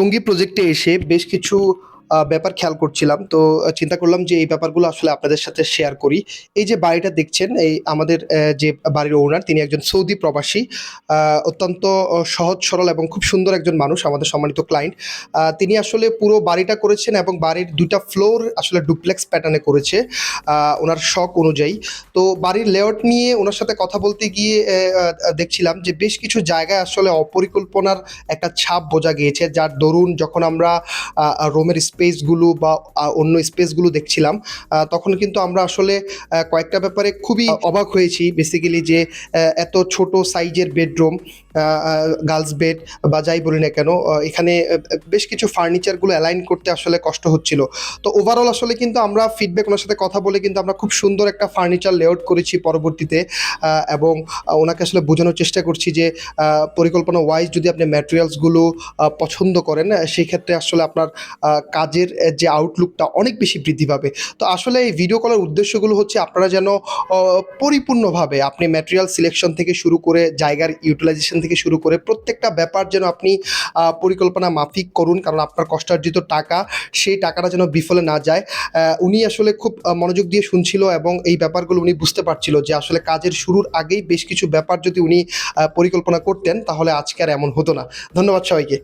টঙ্গী প্রজেক্টে এসে বেশ কিছু ব্যাপার খেয়াল করছিলাম। তো চিন্তা করলাম যে এই ব্যাপারগুলো আসলে আপনাদের সাথে শেয়ার করি। এই যে বাড়িটা দেখছেন, এই আমাদের যে বাড়ির ওনার তিনি একজন সৌদি প্রবাসী অত্যন্ত সহজ, সরল এবং খুব সুন্দর একজন মানুষ, আমাদের সম্মানিত ক্লায়েন্ট তিনি আসলে পুরো বাড়িটা করেছেন এবং বাড়ির দুইটা ফ্লোর আসলে ডুপ্লেক্স প্যাটার্নে করেছে ওনার শখ অনুযায়ী। তো বাড়ির লেআউট নিয়ে ওনার সাথে কথা বলতে গিয়ে দেখছিলাম যে বেশ কিছু জায়গায় আসলে অপরিকল্পনার একটা ছাপ বোঝা গিয়েছে, যার দরুন যখন আমরা রোমের স্পেসগুলো বা অন্য স্পেসগুলো দেখছিলাম তখন কিন্তু আমরা আসলে কয়েকটা ব্যাপারে খুবই অবাক হয়েছি বেসিক্যালি যে এত ছোট সাইজের বেডরুম গার্লস বেড বা যাই বলি না কেন এখানে বেশ কিছু ফার্নিচারগুলো অ্যালাইন করতে আসলে কষ্ট হচ্ছিল। তো ওভারঅল আসলে কিন্তু আমরা ফিডব্যাক ওনার সাথে কথা বলে কিন্তু আমরা খুব সুন্দর একটা ফার্নিচার লেআউট করেছি পরবর্তীতে এবং ওনাকে আসলে বোঝানোর চেষ্টা করছি যে পরিকল্পনা ওয়াইজ যদি আপনি ম্যাটেরিয়ালসগুলো পছন্দ করেন সেই ক্ষেত্রে আসলে আপনার কাজের যে আউটলুকটা অনেক বেশি বৃদ্ধি পাবে। তো আসলে এই ভিডিও কলের উদ্দেশ্যগুলো হচ্ছে আপনারা যেন পরিপূর্ণভাবে আপনি ম্যাটেরিয়াল সিলেকশন থেকে শুরু করে জায়গার ইউটিলাইজেশন থেকে শুরু করে প্রত্যেকটা ব্যাপার যেন আপনি পরিকল্পনা মাফিক করুন, কারণ আপনার কষ্টার্জিত টাকা, সেই টাকাটা যেন বিফলে না যায়। উনি আসলে খুব মনোযোগ দিয়ে শুনছিল এবং এই ব্যাপারগুলো উনি বুঝতে পারছিল যে আসলে কাজের শুরুর আগেই বেশ কিছু ব্যাপার যদি উনি পরিকল্পনা করতেন, তাহলে আজকে আর এমন হতো না। ধন্যবাদ সবাইকে।